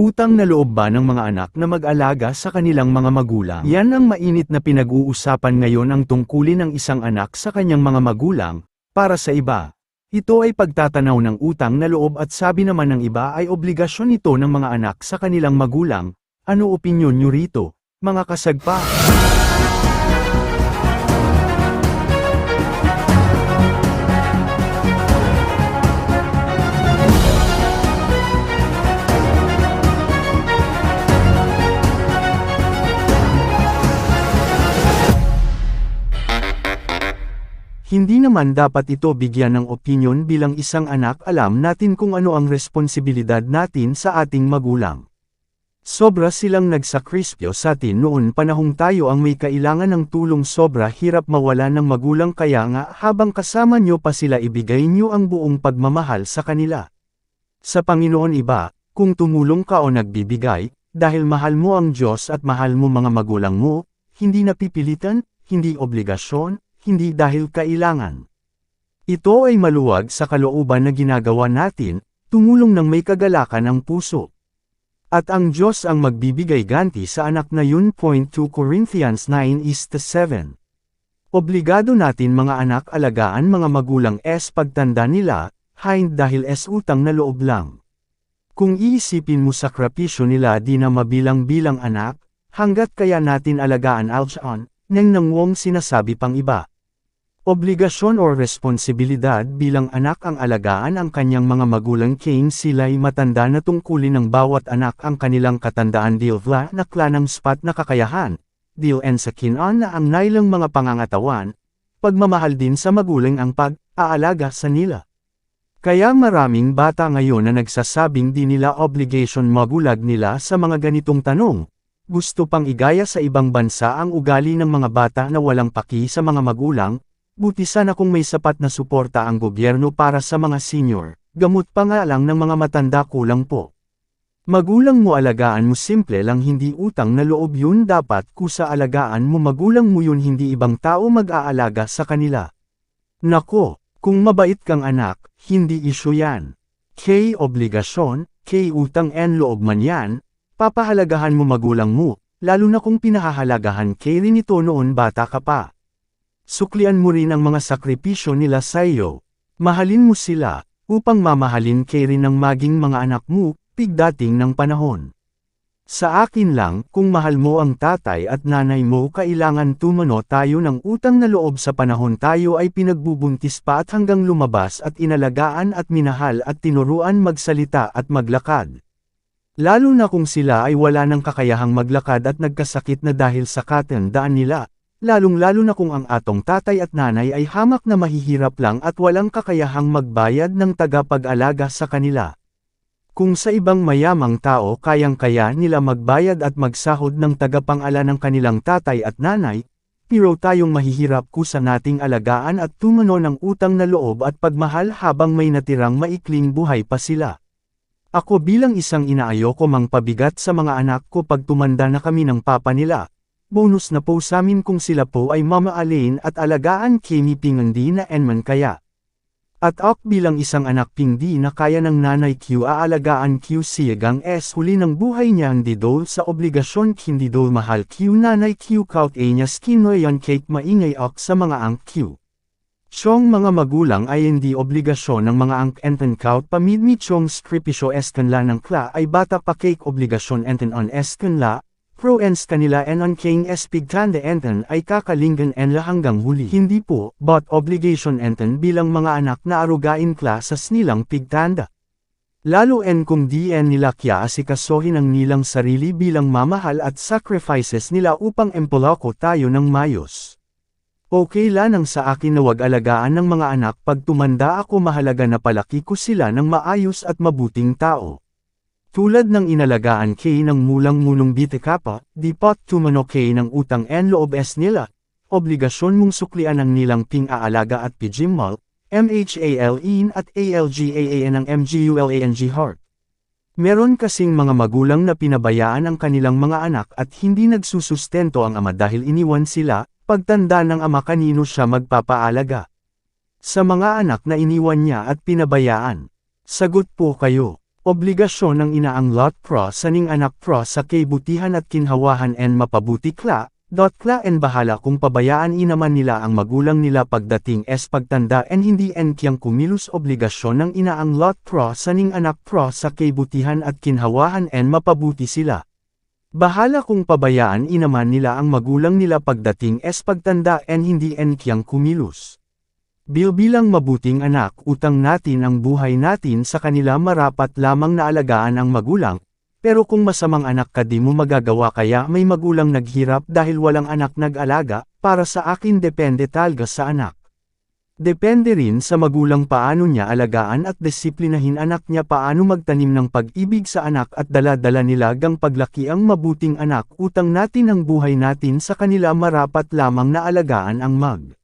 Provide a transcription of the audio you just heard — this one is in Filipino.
Utang na loob ba ng mga anak na mag-alaga sa kanilang mga magulang? Yan ang mainit na pinag-uusapan ngayon ang tungkulin ng isang anak sa kanyang mga magulang, para sa iba. Ito ay pagtatanaw ng utang na loob at sabi naman ng iba ay obligasyon ito ng mga anak sa kanilang magulang. Ano opinyon nyo rito, mga kasagpa? Hindi naman dapat ito bigyan ng opinyon bilang isang anak alam natin kung ano ang responsibilidad natin sa ating magulang. Sobra silang nagsakrispyo sa atin noon panahong tayo ang may kailangan ng tulong sobra hirap mawala ng magulang kaya nga habang kasama nyo pa sila ibigay nyo ang buong pagmamahal sa kanila. Sa Panginoon iba, kung tumulong ka o nagbibigay, dahil mahal mo ang Diyos at mahal mo mga magulang mo, hindi napipilitan, hindi obligasyon, hindi dahil kailangan. Ito ay maluwag sa kalooban na ginagawa natin, tumulong ng may kagalakan ang puso. At ang Diyos ang magbibigay ganti sa anak na yun. 2 Corinthians 9 is the 7. Obligado natin mga anak alagaan mga magulang es pagtanda nila, hind dahil es utang na loob lang. Kung iisipin mo sakripisyo nila di na mabilang-bilang anak, hanggat kaya natin alagaan alsaan, nang nangwong sinasabi pang iba. Obligasyon o responsibilidad bilang anak ang alagaan ang kanyang mga magulang kayong sila'y matanda na tungkulin ng bawat anak ang kanilang katandaan dilvla na klanang spat na kakayahan, dil en sa kinan na ang nailang mga pangangatawan, pagmamahal din sa magulang ang pag-aalaga sa nila. Kaya maraming bata ngayon na nagsasabing di nila obligation magulag nila sa mga ganitong tanong, gusto pang igaya sa ibang bansa ang ugali ng mga bata na walang paki sa mga magulang, Buti sana kung may sapat na suporta ang gobyerno para sa mga senior, gamot pa nga lang ng mga matanda kulang po. Magulang mo alagaan mo simple lang hindi utang na loob yun dapat kusa alagaan mo magulang mo yun hindi ibang tao mag-aalaga sa kanila. Nako, kung mabait kang anak, hindi isyo yan. K obligasyon, K utang en loob man yan, papahalagahan mo magulang mo, lalo na kung pinahahalagahan K rin ito noon bata ka pa. Suklian mo rin ang mga sakripisyo nila sa iyo. Mahalin mo sila, upang mamahalin kay rin ng maging mga anak mo, pigdating ng panahon. Sa akin lang, kung mahal mo ang tatay at nanay mo kailangan tumano tayo ng utang na loob sa panahon tayo ay pinagbubuntis pa at hanggang lumabas at inalagaan at minahal at tinuruan magsalita at maglakad. Lalo na kung sila ay wala ng kakayahang maglakad at nagkasakit na dahil sa katandaan nila, Lalong-lalo na kung ang atong tatay at nanay ay hamak na mahihirap lang at walang kakayahang magbayad ng tagapag-alaga sa kanila. Kung sa ibang mayamang tao kayang-kaya nila magbayad at magsahod ng tagapangala ng kanilang tatay at nanay, pero tayong mahihirap kusa nating alagaan at tumano ng utang na loob at pagmahal habang may natirang maikling buhay pa sila. Ako bilang isang inaayo ko mang pabigat sa mga anak ko pag tumanda na kami ng papa nila, Bonus na po sa amin kung sila po ay mamaalin at alagaan kimi pingandi na enman kaya. At ak bilang isang anak pingdi na kaya ng nanay Q aalagaan Q siyagang S huli ng buhay niya ang didol sa obligasyon hindi dol mahal Q nanay Q kaut a niya skinoyan cake maingay ak sa mga ang Q. Chong mga magulang ay hindi obligasyon ng mga ang enten kaut pamidmi chong scripisyo eskanla ng kla ay bata pa cake obligasyon enten on eskanla, Pro ens kanila en on king espigtande enten ay kakalinggan enla hanggang huli. Hindi po, but obligation enten bilang mga anak na arugain klasas nilang pigtanda. Lalo en kung di en nila kya asikasohin ang nilang sarili bilang mamahal at sacrifices nila upang empolako tayo ng mayos. Okay lang ang sa akin na wag alagaan ng mga anak pag tumanda ako mahalaga na palaki ko sila ng maayos at mabuting tao. Tulad ng inalagaan kay ng mulang munong bitekapa, di pot tumano kay ng utang en loob es nila, obligasyon mong suklian ang nilang ping-aalaga at pijimal, MHALIN at ALGAAN ng MGULANG heart. Meron kasing mga magulang na pinabayaan ang kanilang mga anak at hindi nagsusustento ang ama dahil iniwan sila, pagtanda ng ama kanino siya magpapaalaga. Sa mga anak na iniwan niya at pinabayaan. Sagot po kayo. Obligasyon ng ina ang lot pro sa ning anak pro sa kaybutihan at kinhawahan en mapabuti kla, dot kla en bahala kung pabayaan inaman nila ang magulang nila pagdating es pagtanda en hindi en kiyang kumilos obligasyon ng ina ang lot pro sa ning anak pro sa kaybutihan at kinhawahan en mapabuti sila. Bahala kung pabayaan inaman nila ang magulang nila pagdating es pagtanda en hindi en kiyang kumilos. Bilbilang mabuting anak, utang natin ang buhay natin sa kanila marapat lamang na alagaan ang magulang, pero kung masamang anak ka di mo magagawa kaya may magulang naghirap dahil walang anak nag-alaga, para sa akin depende talga sa anak. Depende rin sa magulang paano niya alagaan at disiplinahin anak niya paano magtanim ng pag-ibig sa anak at dala-dala nila gang paglaki ang mabuting anak utang natin ang buhay natin sa kanila marapat lamang na alagaan ang mag.